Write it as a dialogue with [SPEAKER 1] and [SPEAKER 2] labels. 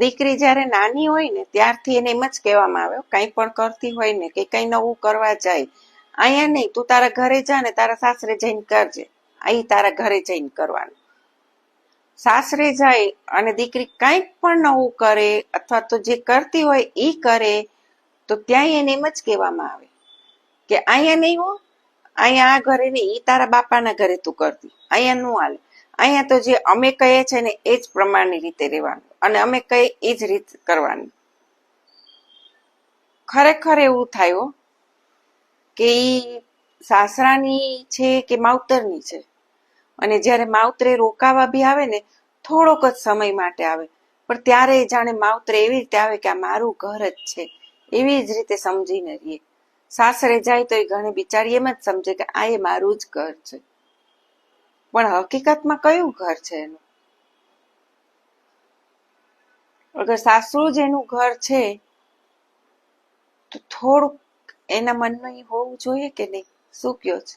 [SPEAKER 1] દીકરી જ્યારે નાની હોય ને, ત્યારથી એને એમ જ કહેવામાં આવે કંઈ પણ કરતી હોય ને, કે કંઈ નવું કરવા જાય, અહીંયા નહીં, તું તારા ઘરે જા ને, તારા સાસરે જઈને કરજે. અહીં તારા ઘરે જઈને કરવાનું. સાસરે જાય અને દીકરી કંઈક પણ નવું કરે અથવા તો જે કરતી હોય એ કરે, તો ત્યાં એને એમ જ કહેવામાં આવે કે, અહીંયા નહીં હો, અહીંયા આ ઘરે નહીં એ તારા બાપાના ઘરે તું કરતી, અહીંયા નું હાલે. અહીંયા તો જે અમે કહીએ છે ને, એ જ પ્રમાણની રીતે રહેવાનું. અને અમે કહીએ એ જ રીત કરવાની. ખરેખર એવું થાય કે એ સાસરાની છે કે માવતરની છે? અને જ્યારે માવતરે રોકાવા બી આવે ને, થોડોક જ સમય માટે આવે. પણ ત્યારે જાણે માવતરે એવી રીતે આવે કે આ મારું ઘર જ છે. એવી જ રીતે સમજીને રહીએ. સાસરે જાય તો એ ઘણી બિચારી એમ જ સમજે કે આ એ મારું જ ઘર છે. પણ હકીકતમાં કયું ઘર છે એનું? અગર સાસરું જ એનું ઘર છે, તો થોડુંક એના મનમાં એ હોવું જોઈએ કે નહીં? શું કયો છે?